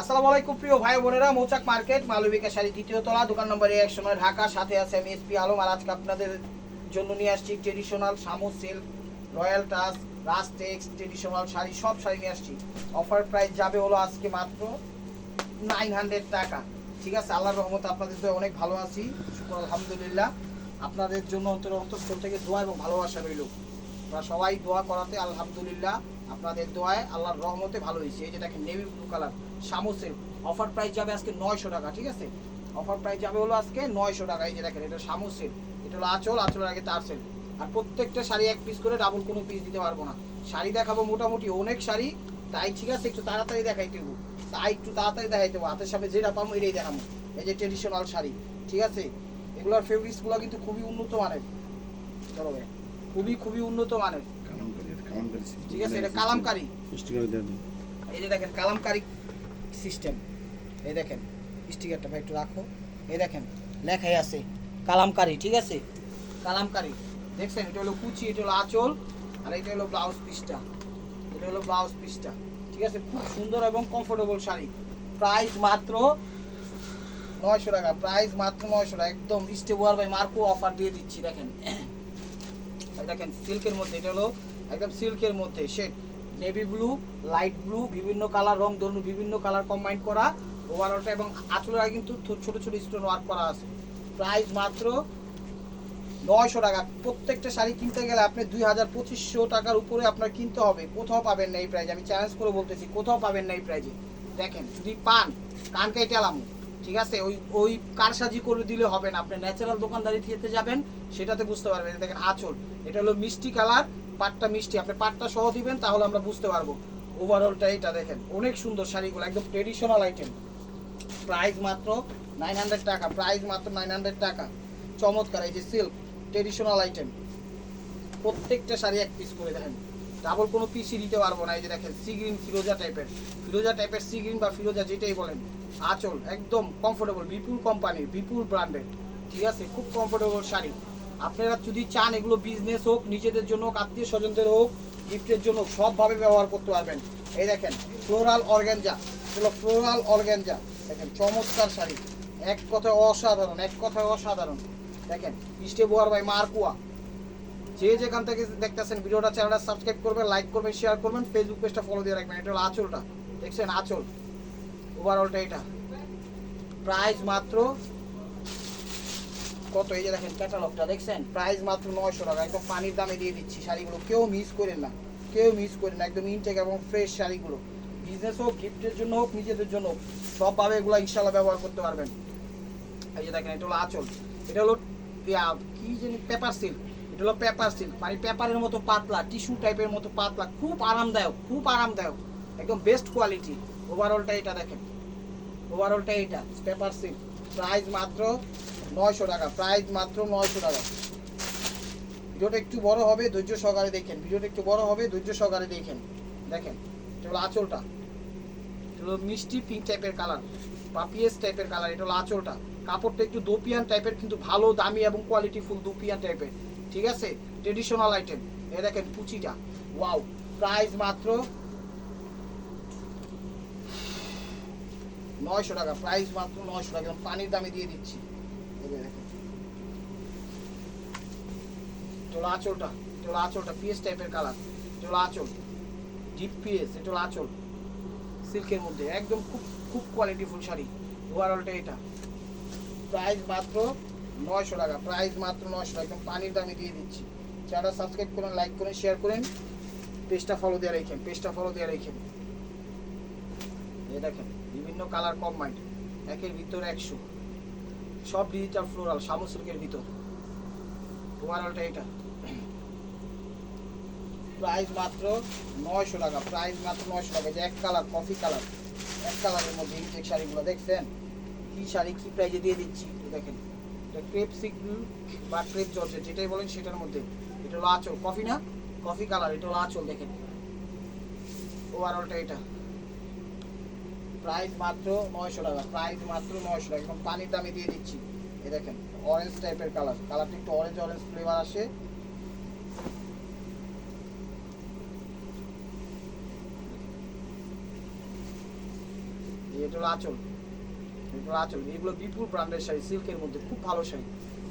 আসসালামু আলাইকুম, প্রিয় ভাই বোনেরা। মৌচাক মার্কেট মালবিকা শাড়ি দ্বিতীয় তলা, দোকান নম্বর এক সময় ঢাকা, সাথে আছে আমি এসপি আলম। আর আজকে আপনাদের জন্য নিয়ে আসছি ট্রেডিশনাল সামো সিল্ক রয়্যাল টাস রাস্টেক্স ট্রেডিশনাল শাড়ি, সব শাড়ি নিয়ে আসছি। অফার প্রাইস যাবে হলো আজকে মাত্র নাইন হান্ড্রেড টাকা। ঠিক আছে, আল্লাহর রহমতে আপনাদের তো অনেক ভালো আছি। শুক্র আলহামদুলিল্লাহ। আপনাদের জন্য অন্তর অন্তঃস্থল থেকে দোয়া এবং ভালোবাসা রইল। আমরা সবাই দোয়া করাতে আলহামদুলিল্লাহ। আপনাদের দোয়ায় আল্লাহর রহমতে ভালো হয়েছে। এই যে দেখেন নেভি ব্লু কালার সামোসের অফার প্রাইস যাবে আজকে নয়শো টাকা, ঠিক আছে? অফার প্রাইস যাবে হলো আজকে নয়শো টাকা। এই যে দেখেন, এটা সামোসের এটা হলো আঁচল, আঁচলের আগে তার সেল আর প্রত্যেকটা শাড়ি এক পিস করে ডাবল কোনো পিস দিতে পারব না। শাড়ি দেখাবো মোটামুটি অনেক শাড়ি, তাই ঠিক আছে, একটু তাড়াতাড়ি দেখাইতে হব। তাই একটু তাড়াতাড়ি দেখাইতে হব, হাতের সামনে যেটা পাবো এটাই দেখাবো। এই যে ট্রেডিশনাল শাড়ি, ঠিক আছে? এগুলোর ফেব্রিক্সগুলো কিন্তু খুবই উন্নত মানের। চলো খুবই খুবই উন্নত মানের। ঠিক আছে এটা কালামকারি। এই যে দেখেন কালামকারি সিস্টেম এই দেখেন স্টিকারটা ভাই একটু রাখো। এই দেখেন লেখাই আছে কালামকারি ঠিক আছে? কালামকারি। দেখছেন এটা হলো কুচি এটা হলো আঁচল আর এটা হলো ব্লাউজ পিসটা এটা হলো ব্লাউজ পিসটা ঠিক আছে খুব সুন্দর এবং কমফোর্টেবল শাড়ি। প্রাইস মাত্র নয়শো টাকা প্রাইস মাত্র নয়শো টাকা। একদম স্টেবল ভাই মার্কো অফার দিয়ে দিচ্ছি দেখেন। দেখেন সিল্কের মধ্যে এটা হলো একদম সিল্কের মধ্যে shade navy blue light blue বিভিন্ন কালার রং ধরুন, বিভিন্ন কালার কম্বাইন করা ওভারঅলটা এবং আঁচলের কিন্তু ছোট ছোট স্টোন ওয়ার্ক করা আছে। প্রাইস মাত্র নয়শো টাকা। প্রত্যেকটা শাড়ি কিনতে গেলে আপনি দুই হাজার পঁচিশশো টাকার উপরে আপনার কিনতে হবে। কোথাও পাবেন না এই প্রাইজ আমি চ্যালেঞ্জ করে বলতেছি, কোথাও পাবেন না এই প্রাইজে দেখেন, যদি পান, কান কেটে এলাম। ঠিক আছে? ওই ওই কারসাজি করে দিলে হবে না। আপনি ন্যাচারাল দোকানদারি খেতে যাবেন, সেটাতে বুঝতে পারবেন। দেখেন, আঁচল। এটা হলো মিষ্টি কালার পাটটা মিষ্টি, আপনি পাটটা সহ দিবেন, তাহলে আমরা বুঝতে পারব। ওভারঅলটা এটা দেখেন, অনেক সুন্দর শাড়িগুলো, একদম ট্রেডিশনাল আইটেম প্রাইস মাত্র নাইন হান্ড্রেড টাকা প্রাইস মাত্র নাইন হান্ড্রেড টাকা। চমৎকার, এই যে সিল্ক ট্রেডিশনাল আইটেম প্রত্যেকটা শাড়ি এক পিস করে দেখেন। ডাবল কোনো পিসই দিতে পারব না, এই যে দেখেন সি গ্রিন ফিরোজা টাইপের ফিরোজা টাইপের সি গ্রিন বা ফিরোজা যেটাই বলেন, আঁচল, একদম কমফোর্টেবল বিপুল কোম্পানির বিপুল ব্র্যান্ডের ঠিক আছে? খুব কমফোর্টেবল শাড়ি। আপনারা যদি চান এগুলো বিজনেস হোক, নিজেদের জন্য হোক, আত্মীয় স্বজনদের হোক, গিফটের জন্য সবভাবে ব্যবহার করতে পারবেন। এই দেখেন ফ্লোরাল অর্গ্যানজা এগুলো ফ্লোরাল অর্গ্যানজা দেখেন, চমৎকার শাড়ি। এক কথায় অসাধারণ, এক কথায় অসাধারণ। দেখেন ইস্টে বোয়ার ভাই মারকুয়া। যে যেখান থেকে দেখতেছেন ভিডিওটা, চ্যানেলটা সাবস্ক্রাইব করবেন লাইক করবেন শেয়ার করবেন ফেসবুক পেজটা ফলো দিয়ে রাখবেন। এটা হলো আঁচলটা। দেখছেন, আঁচল। ওভারঅলটা এটা। প্রাইস মাত্র কত? এই যে দেখেন ক্যাটালগটা দেখছেন? প্রাইস মাত্র নয়শো টাকা। একদম পানির দামে দিয়ে দিচ্ছি শাড়িগুলো। কেউ মিস করেন না। কেউ মিস করেন না। একদম ইনটেক এবং ফ্রেশ শাড়িগুলো। বিজনেস হোক গিফটের জন্য হোক, নিজেদের জন্য হোক সবভাবে এগুলো ইনশাল্লাহ ব্যবহার করতে পারবেন। এই যে দেখেন, এটা হলো আঁচল। এটা হলো কি জানি পেপার সিল্ক এটা হলো পেপার সিল্ক মানে পেপারের মতো পাতলা টিস্যু টাইপের মতো পাতলা। খুব আরামদায়ক খুব আরামদায়ক। একদম বেস্ট কোয়ালিটি ওভারঅলটা এটা দেখেন। ওভারঅলটা এটা পেপার সিল্ক প্রাইস মাত্র নয়শো টাকা প্রাইস মাত্র নয়শো টাকা। ভিডিওটা একটু বড় হবে, ধৈর্য সহকারে দেখেন। ভিডিওটা একটু বড় হবে, ধৈর্য সহকারে দেখেন। দেখেন, এটা হলো আঁচলটা। এটা হলো মিষ্টি পিঙ্ক টাইপের কালার বা পিএস টাইপের কালার এটা হলো আঁচলটা। কাপড়টা একটু দোপিয়ান টাইপের কিন্তু ভালো, দামি এবং কোয়ালিটি ফুল দোপিয়ান টাইপের ঠিক আছে? ট্রেডিশনাল আইটেম এ দেখেন পুচিটা। ওয়াও প্রাইস মাত্র নয়শো টাকা প্রাইস মাত্র নয়শো টাকা। পানির দামে দিয়ে দিচ্ছি। হলো আঁচলটা এটা আঁচলটা পিএস টাইপের কালার হলো আঁচল ডিপ পিএস এটা আঁচল সিল্কের মধ্যে, একদম খুব খুব কোয়ালিটিফুল শাড়ি ওভারঅলটা এটা। প্রাইস মাত্র নয়শো টাকা প্রাইস মাত্র নয়শো টাকা, একদম পানির দামে দিয়ে দিচ্ছি। চ্যানেলটা সাবস্ক্রাইব করুন লাইক করুন শেয়ার করেন পেজটা ফলো দিয়ে রেখেন পেজটা ফলো দিয়ে রেখেন। এই দেখেন, বিভিন্ন কালার কম্বাইন্ড একের ভিতরে একশো। সব ডিজিটাল ফ্লোরাল শামু সিল্কের ভিতর। ওভারঅলটা এটা। প্রাইস মাত্র নয়শো টাকা প্রাইস মাত্র নয়শো টাকা। যে এক কালার কফি কালার এক কালারের মধ্যে ইনটেক শাড়িগুলো, দেখছেন? কি শাড়ি, কী প্রাইজে দিয়ে দিচ্ছি দেখেন। এটা ক্রেপ সিগল বা ক্রেপ জর্জেট, যেটাই বলেন সেটার মধ্যে। এটা হলো আঁচল। কফি না? কফি কালার এটা হলো আঁচল, দেখেন। ওভারঅলটা এটা। প্রাইস মাত্র নয়শো টাকা প্রাইস মাত্র নয়শো টাকা। একদম পানির দামে দিয়ে দিচ্ছি। এই দেখেন অরেঞ্জ টাইপের কালার কালারটা একটু অরেঞ্জ অরেঞ্জ ফ্লেভার আসে। এটা হলো আঁচল। এটা আঁচল। এগুলো বিপুল ব্র্যান্ডের শাড়ি, সিল্কের মধ্যে। খুব ভালো শাড়ি।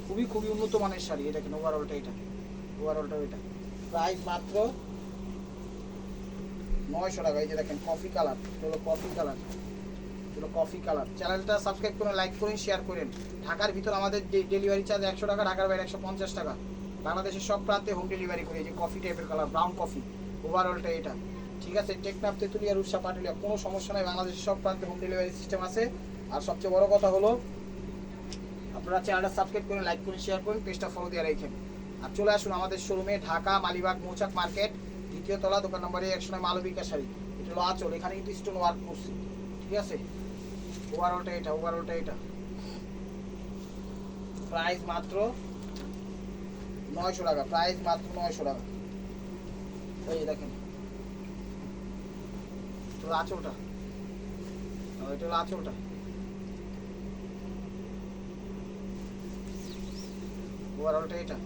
খুবই খুবই উন্নত মানের শাড়ি। এটা কেন ওভারঅলটা এটা? ওভারঅলটা এটা। প্রাইস মাত্র নয়শো টাকা, এই যে দেখেন কফি কালার হলো কফি কালার হলো কফি কালার চ্যানেলটা সাবস্ক্রাইব করে লাইক করুন শেয়ার করেন। ঢাকার ভিতর আমাদের ডেলিভারি চার্জ একশো টাকা, ঢাকার বাইরে একশো পঞ্চাশ টাকা। বাংলাদেশের সব প্রান্তে হোম ডেলিভারি করি এই যে কফি টাইপের কালার ব্রাউন কফি ওভারঅলটা এটা। ঠিক আছে টেকনাফ তেঁতুলিয়া রুষা পাটুলিয়া, কোনো সমস্যা নেই, বাংলাদেশের সব প্রান্তে হোম ডেলিভারি সিস্টেম আছে। আর সবচেয়ে বড় কথা হলো, আপনারা চ্যানেলটা সাবস্ক্রাইব করুন লাইক করুন শেয়ার করুন পেজটা ফলো দিয়ে রাখেন। আর চলে আসুন আমাদের শোরুমে ঢাকা, মালিবাগ, মৌচাক মার্কেট। দ্বিতীয় তলা, দোকান নম্বরে একশো নয় মালবিকা শাড়ি এটা হলো আঁচল, এখানে কিন্তু স্টোন ওয়ার্ক করছি, ঠিক আছে? ওভারঅলটা এটা ওভারঅলটা এটা। প্রাইস মাত্র নয়শো টাকা প্রাইস মাত্র নয়শো টাকা। যে দেখেন হলো আঁচলটা। এটা হলো আঁচলটা। ওভারঅলটা এটা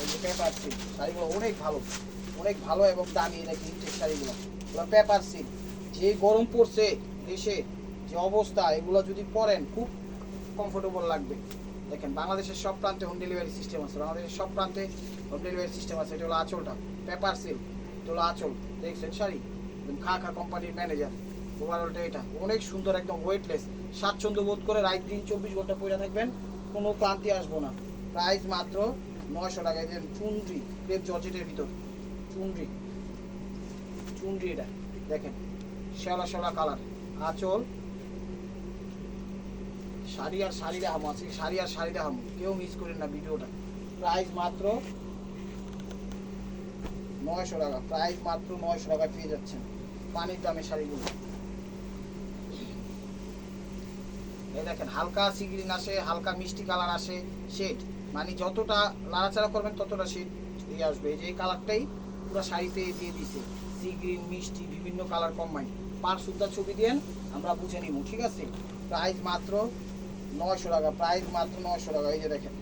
এই যে পেপার সিল্ক শাড়িগুলো অনেক ভালো। অনেক ভালো এবং দামি এটা ইনটেক শাড়িগুলো। এগুলো পেপার সিল্ক যে গরম পড়ছে দেশে, যে অবস্থা, এগুলো যদি পরেন খুব কমফোর্টেবল লাগবে। দেখেন, বাংলাদেশের সব প্রান্তে হোম ডেলিভারি সিস্টেম আছে। বাংলাদেশের সব প্রান্তে হোম ডেলিভারি সিস্টেম আছে। এটা হলো আঁচলটা। পেপার সিল্ক এটা হলো আঁচল। দেখছেন শাড়ি? খা খা কোম্পানির ম্যানেজার ওভারঅলটা এটা। অনেক সুন্দর একদম ওয়েটলেস স্বাচ্ছন্দ্য বোধ করে রাত দিন চব্বিশ ঘণ্টা পরে থাকবেন। কোনো ক্লান্তি আসব না। প্রাইস মাত্র নয়শো টাকা যে চুনরি ক্রেপ জর্জেটের ভিতর। চুনরি। চুনরি এটা, দেখেন, শ্যাওলা শ্যাওলা কালার। আঁচল, শাড়ি আর শাড়ি দেখাম আছে শাড়ি আর শাড়ি দেখাম কেউ মিস করেন না ভিডিওটা। প্রাইস মাত্র নয়শো টাকা। প্রাইস মাত্র নয়শো টাকা পেয়ে যাচ্ছেন পানির দামে শাড়িগুলো। এই দেখেন, হালকা সিগ্রিন আসে, হালকা মিষ্টি কালার আসে শেড মানে যতটা নাড়াচাড়া করবেন, ততটা শেড দিয়ে আসবে। এই যে এই কালারটাই পুরো শাড়িতে দিয়ে দিছে সি গ্রিন, মিষ্টি, বিভিন্ন কালার কম্বাইন পার সুদ্ধা ছবি দেন আমরা বুঝে নিব, ঠিক আছে? প্রাইস মাত্র নয়শো টাকা, প্রাইস মাত্র নয়শো টাকা। এই যে দেখেন,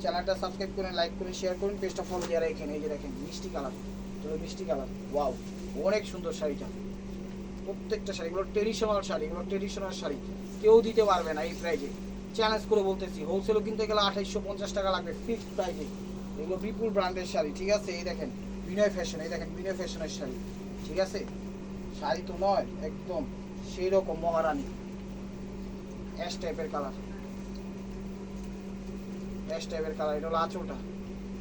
চ্যানেলটা সাবস্ক্রাইব করুন লাইক করুন শেয়ার করুন পেজটা ফলো দিয়ে রাখেন। এই যে দেখেন, মিষ্টি কালার। এটা মিষ্টি কালার। ওয়াও অনেক সুন্দর শাড়িটা। প্রত্যেকটা শাড়ি, এগুলো ট্রেডিশনাল শাড়ি, এগুলো ট্রেডিশনাল শাড়ি। কেউ দিতে পারবে না এই প্রাইজে চ্যালেঞ্জ করে বলতেছি হোলসেলও কিনতে গেলে আঠাইশশো পঞ্চাশ টাকা লাগবে ফিক্সড প্রাইজে এগুলো বিপুল ব্র্যান্ডের শাড়ি, ঠিক আছে? এই দেখেন, বিনয় ফ্যাশন এই দেখেন, বিনয় ফ্যাশনের শাড়ি, ঠিক আছে? শাড়ি তো নয়, একদম সেই রকম মহারানী অ্যাশ টাইপের কালার অ্যাশ টাইপের কালার এটা হলো আঁচলটা।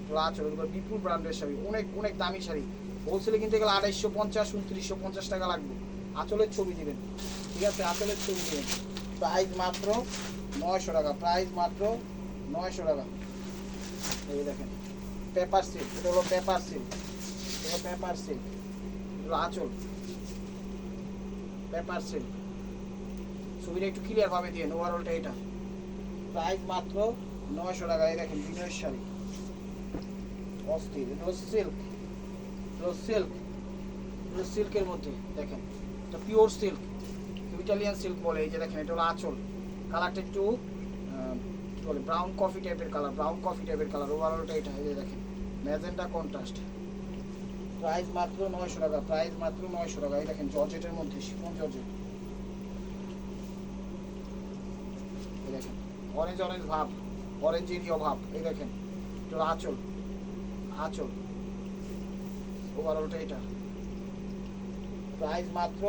হলো আঁচল, এগুলো বিপুল ব্র্যান্ডের শাড়ি, অনেক অনেক দামি শাড়ি। হোলসেলে কিনতে গেলে আড়াইশো পঞ্চাশ, উনত্রিশশো পঞ্চাশ টাকা লাগবে। আঁচলের ছবি দিবেন, ঠিক আছে? আঁচলের ছবি দিবেন। প্রাইস মাত্র নয়শো টাকা প্রাইস মাত্র নয়শো টাকা। এই দেখেন পেপার সিল্ক এটা হলো পেপার সিল্ক এটা পেপার সিল্ক এটা হলো আঁচল। পেপার সিল্ক ছবিটা একটু ক্লিয়ার ভাবে দিয়ে ওভারঅলটা এটা। প্রাইস মাত্র নয়শো টাকা, এই দেখেন, বিনয়ের শাড়ি। অস্থির, এটা সিল্ক এটা সিল্ক এটা সিল্কের মধ্যে, দেখেন, এটা পিওর সিল্ক ইটালিয়ান সিল্ক বলে, এই যে দেখেন, এটা হলো আঁচল। কালারটা একটু কি বলে ব্রাউন কফি টাইপের কালার ব্রাউন কফি টাইপের কালার ওভারঅলটা এটা, এই যে দেখেন, ম্যাজেন্টা কন্ট্রাস্ট প্রাইস মাত্র নয়শো টাকা প্রাইস মাত্র নয়শো টাকা, এই দেখেন জর্জেটের মধ্যে, শিফন জর্জেট দেখেন অরেঞ্জ অরেঞ্জ ভাব অরেঞ্জেরই অভাব এই দেখেন, একটু আঁচল আঁচল। ওভারঅলটা এটা। প্রাইস মাত্র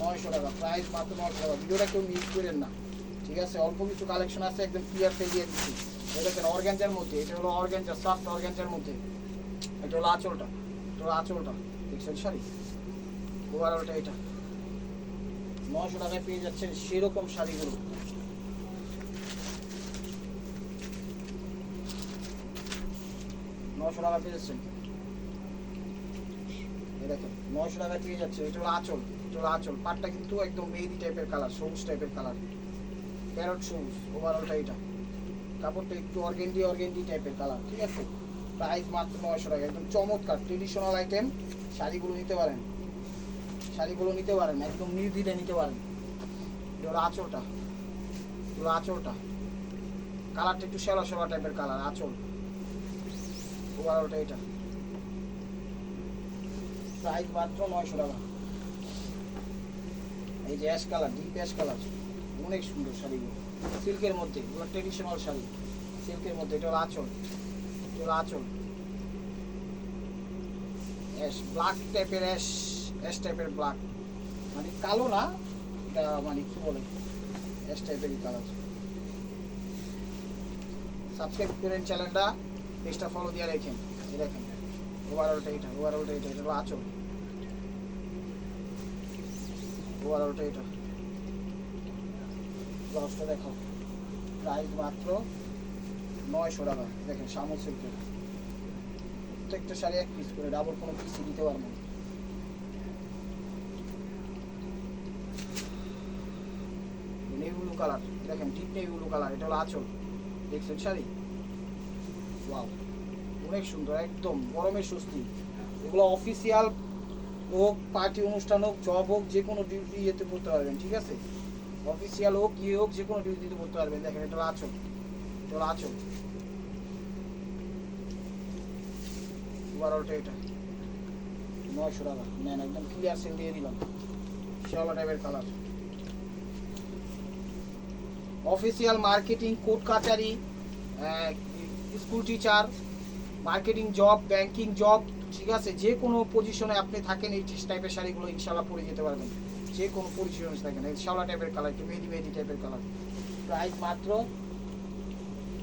নয়শো টাকা প্রাইস মাত্র নয়শো টাকা। ভিডিওটা কেউ মিস করেন না। ঠিক আছে? অল্প কিছু কালেকশন আছে, একদম ক্লিয়ার দিয়ে দিচ্ছি। দেখেন অর্গ্যানজার মধ্যে, এটা হলো অর্গ্যানজা সফট অর্গ্যানজার মধ্যে। এটা হলো আঁচলটা, এটা হলো আঁচলটা। দেখছেন শাড়ি ওভারঅলটা এটা। নয়শো টাকায় পেয়ে যাচ্ছেন সেরকম শাড়িগুলো। নশো টাকা পেয়ে যাচ্ছেন। দেখেন, নয়শো টাকা পেয়ে যাচ্ছে। এটা হলো আঁচল, এটা হলো আঁচল। পাটটা কিন্তু একদম মেহেদি টাইপের কালার সবুজ টাইপের কালার প্যারট সবুজ ওভারঅলটা এটা। কাপড়টা একটু অর্গেন্ডি অর্গেন্ডি টাইপের কালার ঠিক আছে? প্রাইস মাত্র নয়শো টাকা, একদম চমৎকার। ট্রেডিশনাল আইটেম শাড়িগুলো নিতে পারেন। শাড়িগুলো নিতে পারেন, একদম নির্দ্বিধে নিতে পারেন। এটা হলো আঁচলটা। এটা আঁচলটা। কালারটা একটু শ্যালা শ্যালা টাইপের কালার আঁচল। ওভারঅলটা এটা। প্রাইস মাত্র নয়শো টাকা। এই যে ash colour deep ash colour অনেক সুন্দর শাড়িগুলো সিল্কের মধ্যে ট্রেডিশনাল শাড়ি। সিল্কের মধ্যে, এটা হলো আঁচল। এটা আঁচল। অ্যাশ ব্ল্যাক টাইপের অ্যাশ অ্যাশ টাইপের ব্ল্যাক মানে কালো না, এটা মানে কি বলে? অ্যাশ টাইপেরই কালার সাবস্ক্রাইব করেন চ্যানেলটা পেজটা ফলো দিয়ে রাখেন। দেখেন ওভারঅলটা এটা ওভারঅলটা এটা এটা হলো আঁচল। ওভারঅলটা এটা। ব্লাউজটা দেখো। প্রাইস মাত্র নয়শো টাকা। দেখেন, শামুক সিল্কের। প্রত্যেকটা শাড়ি এক পিস করে ডাবল কোনো পিসই দিতে পারব না। Navy colour. দেখেন ডিপ নেভি ব্লু কালার। এটা হলো আঁচল। দেখছেন শাড়ি? ওয়াও। অনেক সুন্দর, একদম গরমের স্বস্তি এগুলো অফিসিয়াল হোক পার্টি অনুষ্ঠান হোক জব হোক, যে কোনো ডিউটি ইয়েতে পড়তে পারবেন, ঠিক আছে? অফিসিয়াল হোক ইয়ে হোক, যে কোনো ডিউটিতে পড়তে পারবেন। দেখেন, এটা আঁচল এটা আঁচল ওভারঅলটা এটা। নয়শো টাকা। নেন, একদম ক্লিয়ার সেল দিয়ে দিলাম। শ্যাওলা টাইপের কালার অফিসিয়াল মার্কেটিং কোর্ট কাচারি school teacher marketing job banking job ঠিক আছে? যে কোনো পজিশনে আপনি থাকেন, এই টাইপের শাড়িগুলো ইনশাল্লাহ পরে যেতে পারবেন। যে কোনো পজিশনে থাকেন এই শ্যাওলা টাইপের কালার একটু মেহেদি মেহেদি টাইপের কালার প্রাইস মাত্র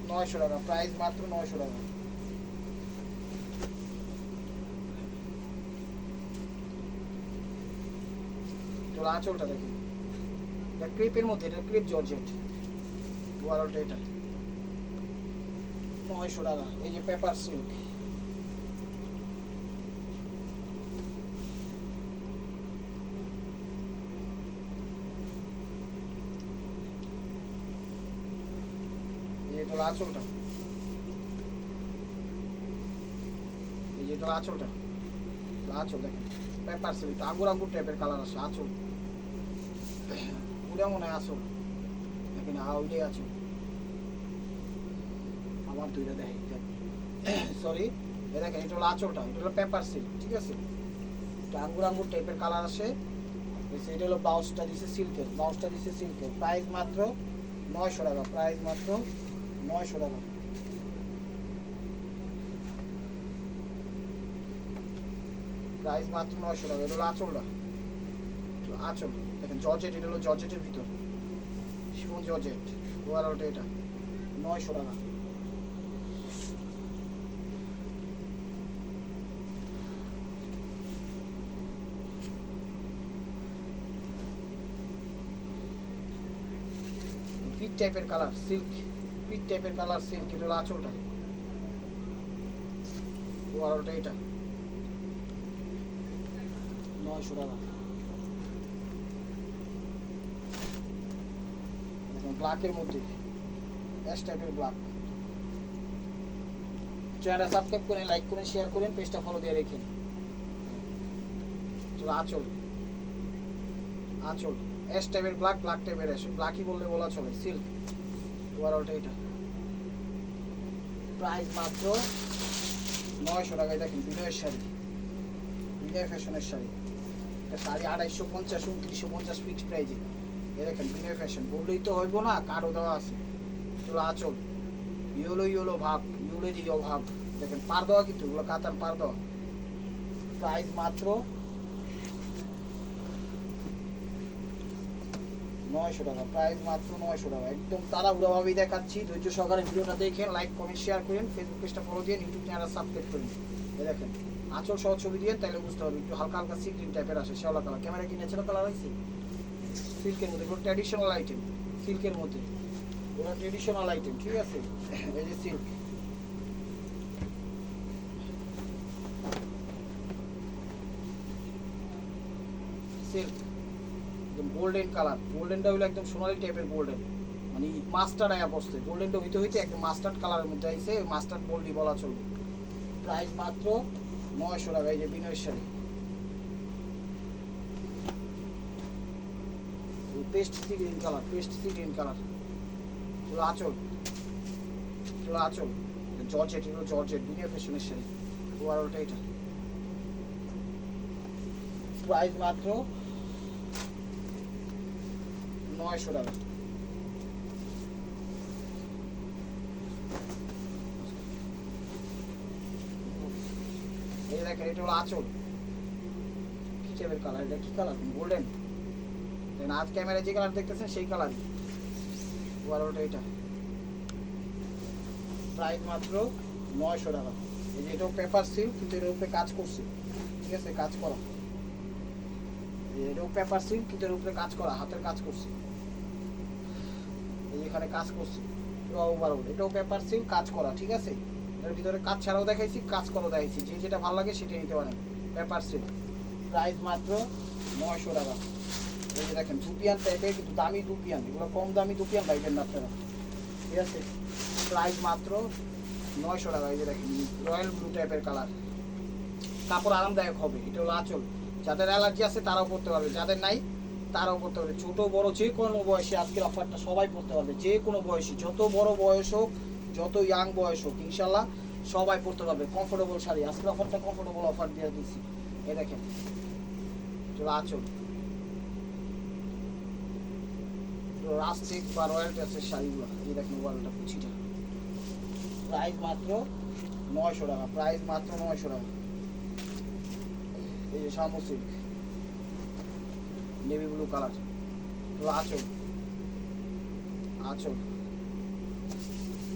নয়শো টাকা প্রাইস মাত্র নয়শো টাকা। তোর আঁচলটা দেখি। এটা ক্রেপের মধ্যে, এটা ক্রেপ জর্জেট ওয়ারলটা এটা। নয়শো টাকা, এই যে পেপার সিল্ক এই যে তোর আঁচলটা। এই যে আঁচলটা। আঁচল দেখেন পেপার সিল্ক আঙ্গুর আঙ্গুর টাইপের কালার আছে আঁচল। ওটা মনে হয় আসল দেখেন ওইটাই আঁচল আমার দুইটা দেখে সরি এ দেখেন, এটা হলো আঁচলটা, এটা হলো পেপার সিল্ক ঠিক আছে? আঙ্গুর আঙ্গুর টাইপের কালার আসে। এটা হলো ব্লাউজটা দিছে সিল্কের ব্লাউজটা দিছে সিল্কের প্রাইস মাত্র নয়শো টাকা প্রাইস মাত্র নয়শো টাকা। প্রাইস মাত্র নয়শো টাকা, এটা হলো আঁচলটা। আঁচল, দেখেন জর্জেট এটা হলো জর্জেটের ভিতর। শিফন জর্জেট ওভারঅলটা এটা। নয়শো টাকা। পিট টাইপের কালার সিল্ক পিট টাইপের কালার এটা হলো আঁচলটা। ওভারঅলটা এটা। নয়শো টাকা। ব্ল্যাকের মধ্যে। অ্যাশ টাইপের ব্ল্যাক চ্যানেলটা সাবস্ক্রাইব করেন লাইক করেন শেয়ার করেন পেজটা ফলো দিয়ে রেখেন চলো আঁচল। আঁচল। অ্যাশ টাইপের ব্ল্যাক ব্ল্যাক টাইপের অ্যাশ ব্ল্যাকই বললে বলা চলে সিল্ক ওভারঅলটা এটা। প্রাইস মাত্র নয়শো টাকায় দেখেন, বিনয়ের শাড়ি। বিনয় ফ্যাশনের শাড়ি। একটা শাড়ি আড়াইশো পঞ্চাশ, উনত্রিশশো পঞ্চাশ ফিক্সড প্রাইজে এ। দেখেন, বিনয় ফ্যাশন বললেই তো হইব না, কারও দেওয়া আছে। চলো আচল। ইউলো ইউলো ভাব ইউলেরই অভাব। দেখেন, পার দেওয়া কিন্তু ওগুলো কাতার পার দেওয়া। প্রাইস মাত্র নয়শো টাকা প্রাইস মাত্র নয়শো টাকা। একদম তাড়াহুড়াভাবেই দেখাচ্ছি। ধৈর্য সহকারে ভিডিওটা দেখেন লাইক কমেন্ট শেয়ার করেন ফেসবুক পেজটা ফলো দিয়ে ইউটিউব চ্যানেল সাবস্ক্রাইব করেন। দেখেন, আঁচল সহ ছবি দিয়ে তাহলে বুঝতে হবে একটু হালকা হালকা সি টাইপের আসে, শ্যাওলা কালার ক্যামেরা কি ন্যাচারাল কালার হয়েছে সিল্কের মধ্যে এগুলো ট্র্যাডিশনাল আইটেম সিল্কের মধ্যে। ওগুলো ট্র্যাডিশনাল আইটেম ঠিক আছে? এই যে সিল্ক একদম গোল্ডেন কালার গোল্ডেনটা হলো একদম সোনালি টাইপের গোল্ডেন মানে মাস্টার্ড আয়া বসছে। গোল্ডেনটা হইতে হইতে একদম মাস্টার্ড কালারের মধ্যে আইছে। মাস্টার্ড গোল্ডই বলা চলবে। প্রাইস মাত্র নয়শো টাকা, এই যে বিনয় sari. Paste sea green colour paste sea green colour চলো আচল। চলো আচল। জর্জেট এগুলো জর্জেট দুনিয়া ফ্যাশনের শাড়ি। ওভারঅলটা এটা। প্রাইস মাত্র নয়শো টাকা। এই দেখেন, এটা হলো আঁচল। কি কালার এটা কি কালার গোল্ডেন আজ ক্যামেরায় যে কালার দেখতেছেন, সেই কালারই বারোটা এটা। প্রাইস মাত্র নয়শো টাকা। এই যে এটাও পেপার সিল কিন্তু এর উপরে কাজ করছে। ঠিক আছে, কাজ করা। এই পেপার সিল কিন্তু এর উপরে কাজ করা, হাতের কাজ করছে। এই এখানে কাজ করছে বারো এটাও পেপার সিল কাজ করা, ঠিক আছে? এর ভিতরে কাজ ছাড়াও দেখাইছি, কাজ করাও দেখাইছি। যে যেটা ভালো লাগে সেটা নিতে পারেন। পেপার সিল প্রাইস মাত্র নয়শো টাকা। এই যে দেখেন, দুপিয়ান টাইপের কিন্তু দামি দুপিয়ান, এগুলো কম দামি দুপিয়ান পাইবেন না আপনারা। ঠিক আছে? প্রাইস মাত্র নয়শো টাকা। এই যে দেখেন রয়্যাল ব্লু টাইপের কালার কাপড় আরামদায়ক হবে এটা হলো আঁচল যাদের অ্যালার্জি আছে তারাও পড়তে পারবে, যাদের নাই তারাও করতে পারবে। ছোট, বড়, যে কোনো বয়সে আজকের অফারটা সবাই পড়তে পারবে, যে কোনো বয়সী, যত বড় বয়স হোক, যত ইয়াং বয়স হোক ইনশাল্লাহ সবাই পড়তে পারবে। কমফোর্টেবল শাড়ি, আজকের অফারটা কমফোর্টেবল অফার দিয়ে দিচ্ছি এই দেখেন চলো আঁচল। রাস্টিক বা রয়্যাল ট্যাক্সের শাড়িগুলো। এই দেখেন ওয়ালটা কুচিটা। প্রাইস মাত্র নয়শো টাকা প্রাইস মাত্র নয়শো টাকা। এই যে শামু সিল্ক নেভি ব্লু কালার তো আচল আচল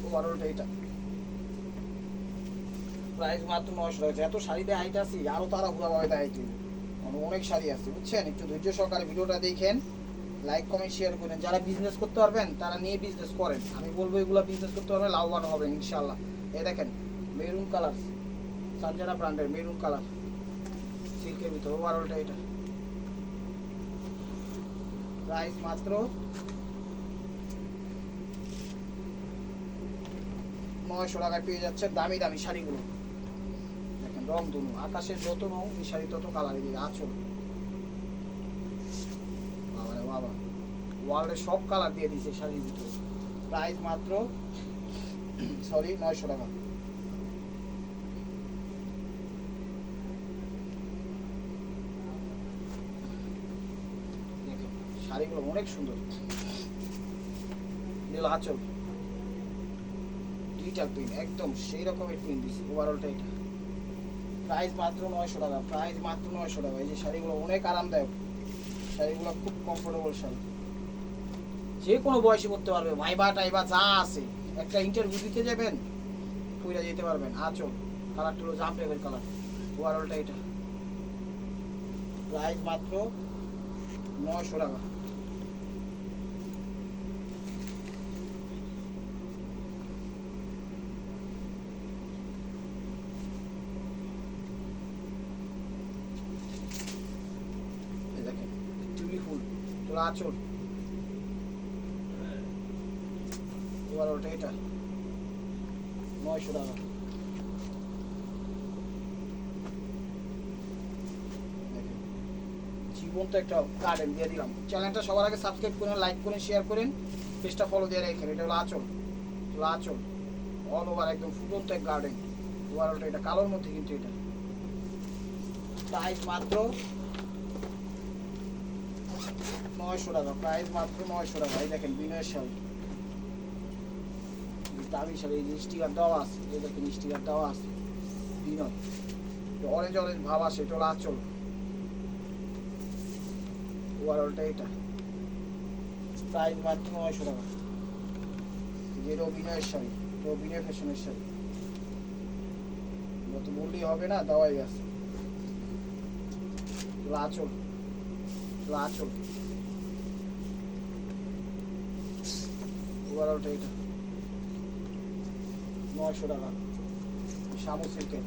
ওভারঅলটা এটা। প্রাইস মাত্র নয়শো টাকা। এত শাড়ি দেয় হাইট আছে আরও তারা ঘুরা পাবে দেয় মানে অনেক শাড়ি আছে, বুঝছেন? একটু ধৈর্য সহকারে ভিডিওটা দেখেন লাইক কমেন্ট শেয়ার করেন। যারা বিজনেস করতে পারবেন, তারা নিয়ে বিজনেস করেন। আমি বলব এগুলো বিজনেস করতে পারবেন, লাভবান হবেন ইনশাল্লাহ এ দেখেন মেরুন কালার সানজানা ব্র্যান্ডের মেরুন কালার সিল্কের ভিতর ওভারঅলটা এটা। প্রাইস মাত্র। নয়শো টাকায় পেয়ে যাচ্ছেন দামি দামি শাড়িগুলো। দেখেন, রং দুনু। আকাশের যত রং, এই শাড়ি তত কালার এদিকে আচল। বাবা। বাবা ওয়ার্ল্ডে সব কালার দিয়ে দিছে শাড়ির ভিতরে। প্রাইস মাত্র সরি নয়শো টাকা দেখো, শাড়িগুলো অনেক সুন্দর। নীল আঁচল। ডিজিটাল প্রিন্ট, একদম সেই রকমের প্রিন্ট দিচ্ছে ওভারঅলটা এটা। প্রাইস মাত্র নয়শো টাকা প্রাইস মাত্র নয়শো টাকা। এই যে শাড়িগুলো অনেক আরামদায়ক। শাড়িগুলো খুব কমফোর্টেবল শাড়ি। যে কোনো বয়সে করতে পারবে। ভাইবা টাইবা যা আছে। একটা ইন্টারভিউ দিতে যাবেন, পুইরা যেতে পারবেন। আচল কালারটা হলো জাম টাইপের কালার ওভারঅলটা এটা। প্রাইস মাত্র নয়শো টাকা এই দেখেন টিউলি ফুল তোলা আচল এবার ওটা এটা। নয়শো টাকা। জীবন্ত একটা গার্ডেন দিয়ে দিলাম। চ্যানেলটা সবার আগে সাবস্ক্রাইব করেন লাইক করেন শেয়ার করেন। পেজটা ফলো দিয়ে রেখেন, এটা হলো আচল। হলো আচল। অল ওভার একদম ফুটন্ত এক গার্ডেন ওভার ওটা এটা, কালোর মধ্যে কিন্তু এটা। প্রাইস মাত্র নয়শো টাকা প্রাইস মাত্র নয়শো টাকা। এই দেখেন বিনয়ের শাড়ি দামি শাড়ি, এই স্টিকার দেওয়া আছে, এই দেখেন স্টিকার আছে, বিনয়। অরেঞ্জ অরেঞ্জ ভাব আছে, এটা হলো আঁচল। ওভারঅলটা এটা। প্রাইস মাত্র নয়শো টাকা। যে অভিনয়ের শাড়ি অভিনয় ফ্যাশনের শাড়ি। যত বললেই হবে না, দেওয়াই আছে। এগুলো আঁচল। আঁচল এটা। নয়শো টাকা। শামু সিল্কের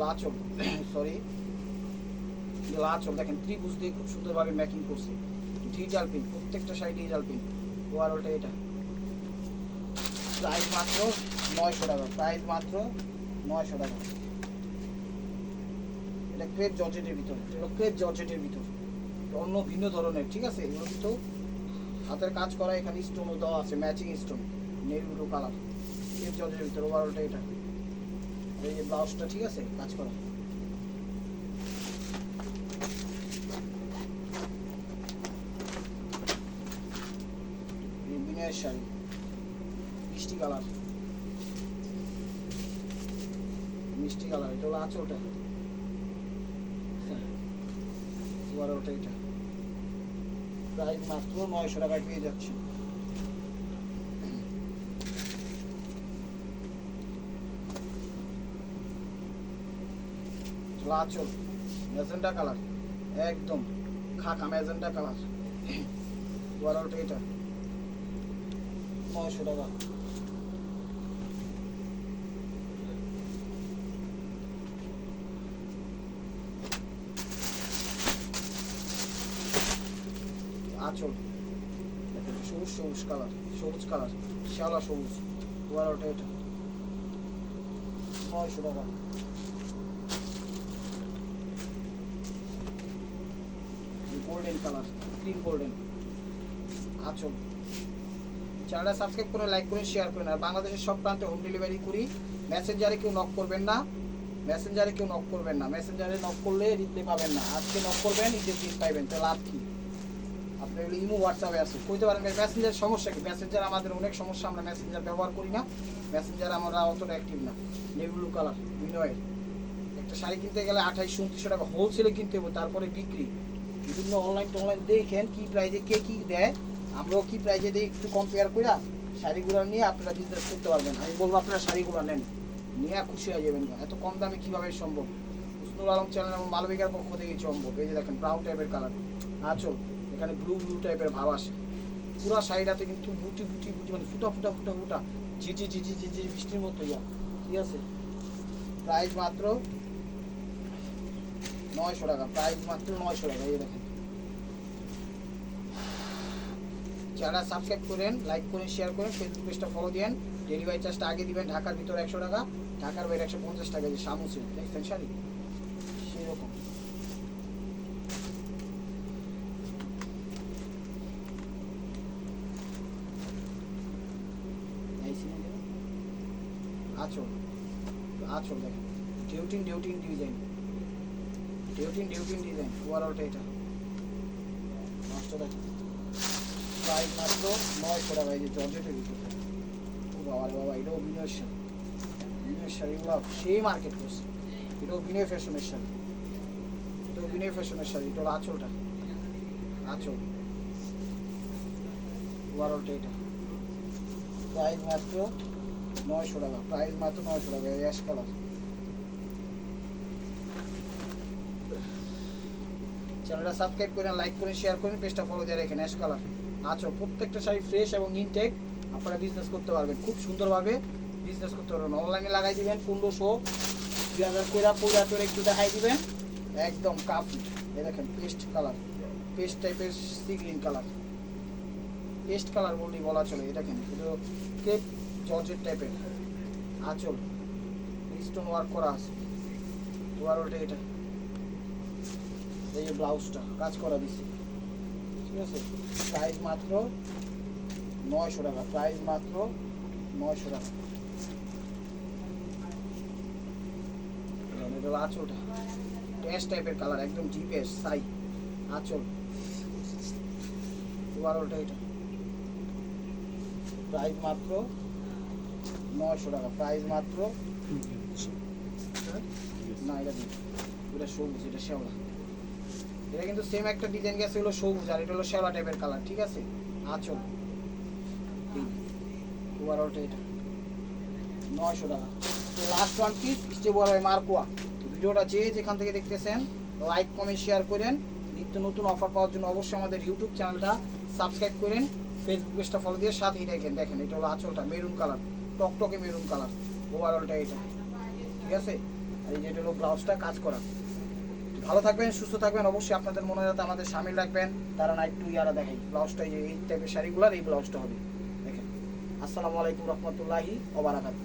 লাচল সরি লাচল দেখেন, ত্রিভুজ দিয়ে খুব সুন্দরভাবে ম্যাকিং করছে। ডিজিটাল পিন প্রত্যেকটা সাইড ডিজিটাল পিন ওভারঅলটা এটা। প্রাইস মাত্র নয়শো টাকা প্রাইস মাত্র নয়শো টাকা। এটা ক্রেপ জর্জেটের ভিতর। এটা জর্জেটের ভিতর। অন্য ভিন্ন ধরনের, ঠিক আছে? এগুলো কিন্তু হাতের কাজ করা, এখানে স্টোনও দেওয়া আছে matching stone navy blue colour. Crepe জর্জেটের ভিতর ওভারঅলটা এটা। এই যে ব্লাউজটা ঠিক আছে? কাজ করা। মিষ্টি কালার। মিষ্টি কালার, এটা হলো আঁচলটা। এবার ওটা এটা। প্রাইস মাত্র নয়শো টাকায় পেয়ে যাচ্ছে। লাচল ম্যাজেন্টা কালার। একদম খাকা ম্যাজেন্টা কালার। ওটা এটা। নয়শো টাকা। আঁচল। সবুজ সবুজ কালার সবুজ কালার শ্যাওলা সবুজ। ওটা এটা। নয়শো টাকা। গোল্ডেন কালার ক্রিম গোল্ডেন আঁচল। চ্যানেলটা সাবস্ক্রাইব করে লাইক করে শেয়ার করেন আর বাংলাদেশের সব প্রান্তে হোম ডেলিভারি করি। মেসেঞ্জারে কেউ নক করবেন না। মেসেঞ্জারে কেউ নক করবেন না। মেসেঞ্জারে নক করলে রিপ্লাই পাবেন না। আজকে নক করবেন, ঈদের দিন পাইবেন। তো লাভ কি? হলো ইমো হোয়াটসঅ্যাপে আছে। কইতে পারেন মেসেঞ্জার সমস্যা কি? মেসেঞ্জার আমাদের অনেক সমস্যা, আমরা মেসেঞ্জার ব্যবহার করি না। মেসেঞ্জার আমরা অতটা অ্যাক্টিভ না। নেভি কালার বিনয়ের একটা শাড়ি কিনতে গেলে আঠাইশশো, উনত্রিশশো টাকা হোলসেলে কিনতে হবে তারপরে বিক্রি। বিভিন্ন অনলাইন টনলাইন দেখেন কী প্রাইজে কে কী দেয়। আমরাও কী প্রাইজে দিই একটু কম্পেয়ার করে শাড়িগুলো নিয়ে আপনারা বিজনেস করতে পারবেন। আমি বলব আপনারা শাড়িগুলো নেন। নিয়ে খুশি হয়ে যাবেন। এত কম দামে কীভাবে সম্ভব? হুসনুল আলম চ্যানেল এবং মালবিকার পক্ষ থেকে সম্ভব এই যে দেখেন ব্রাউন টাইপের কালার আচল এখানে ব্লু ব্লু টাইপের ভাব আসে। পুরো শাড়িটাতে কিন্তু বুটি বুটি বুটি মানে ফুটা ফুটা ফুটা ফুটা ঝিঝি ঝিঝি ঝিঝি বৃষ্টির মতো ইয়া ঠিক আছে? প্রাইস মাত্র নয়শো টাকা প্রাইস মাত্র নয়শো টাকা, এই দেখেন। যারা সাবস্ক্রাইব করেন লাইক করেন শেয়ার করেন ফেসবুক পেজটা ফলো দেন। ডেলিভারি চার্জটা আগে দিবেন, ঢাকার ভিতরে একশো টাকা, ঢাকার বাইরে একশো পঞ্চাশ টাকা যে সামুসে দেখছেন শাড়ি সেরকম এই সিনেমা আচল আচল দেখেন ডিউটিন ডিউটিন ডিজাইন ডিউটিন ডিউটিন ডিজাইন ওভারঅলটা এটা। নষ্ট দেখেন প্রাইস মাত্র নয়শো টাকা, এই যে জর্জেটের ভিতরে। ও বাবা রে বাবা, এটাও বিনয়ের শাড়ি। বিনয়ের শাড়িগুলো সেই মার্কেট করছে। এটাও বিনয় ফ্যাশনের শাড়ি। এটাও বিনয় ফ্যাশনের শাড়ি, এটা হলো আঁচলটা। আঁচল। ওভারঅলটা এটা। প্রাইস মাত্র নয়শো টাকা প্রাইস মাত্র নয়শো টাকা অ্যাশ কালার চ্যানেলটা সাবস্ক্রাইব করেন লাইক করেন শেয়ার করেন পেজটা ফলো দিয়ে রাখেন অ্যাশ কালার আচ্ছা প্রত্যেকটা শাড়ি ফ্রেশ এবং ইনটেক আপনারা বিজনেস করতে পারবেন। খুব সুন্দরভাবে বিজনেস করতে পারবেন। অনলাইনে লাগাই দিবেন, পনেরোশো দুই হাজার কইরা পয়লা করে একটু দেখাই দিবেন। একদম কাপ দেখেন পেস্ট কালার পেস্ট টাইপের sea green colour paste colour বললেই বলা চলে এটা এটা কেপ জর্জেট টাইপের। আঁচল। স্টোন ওয়ার্ক করা আছে। ওভারঅলটা এটা। এই যে ব্লাউজটা, কাজ করা দিচ্ছি ঠিক আছে? প্রাইস মাত্র নয়শো টাকা। প্রাইস মাত্র নয়শো টাকা। আঁচলটা। টাইপের কালার একদম আঁচল। মাত্র নয়শো টাকা প্রাইস মাত্র। না, এটা এটা সবুজ, এটা শ্যাওলা। এটা কিন্তু সেম একটা ডিজাইন গেছে হলো সবুজ, আর এটা হলো শ্যাওলা টাইপের কালার ঠিক আছে? আঁচল। ওভারঅলটা এটা। নয়শো টাকা। তো লাস্ট ওয়ান পিস স্টেবল হয় মার্কোয়া। ভিডিওটা যে যেখান থেকে দেখতেছেন লাইক কমেন্ট শেয়ার করেন। নিত্য নতুন অফার পাওয়ার জন্য অবশ্যই আমাদের ইউটিউব চ্যানেলটা সাবস্ক্রাইব করেন। ফেসবুক পেজটা ফলো দিয়ে সাথেই দেখেন দেখেন, এটা হলো আঁচলটা মেরুন কালার টকটকে মেরুন কালার ওভারঅলটা এটা। ঠিক আছে? আর এই যে এটা হলো ব্লাউজটা কাজ করা। ভালো থাকবেন, সুস্থ থাকবেন, অবশ্যই আপনাদের মনে যাতে আমাদের সামিল রাখবেন। তারা না একটু ইয়ারা দেখাই ব্লাউজটা এই টাইপের শাড়িগুলার এই ব্লাউজটা হবে। দেখেন। আসসালামু আলাইকুম রহমতুল্লাহি ওবারাকাত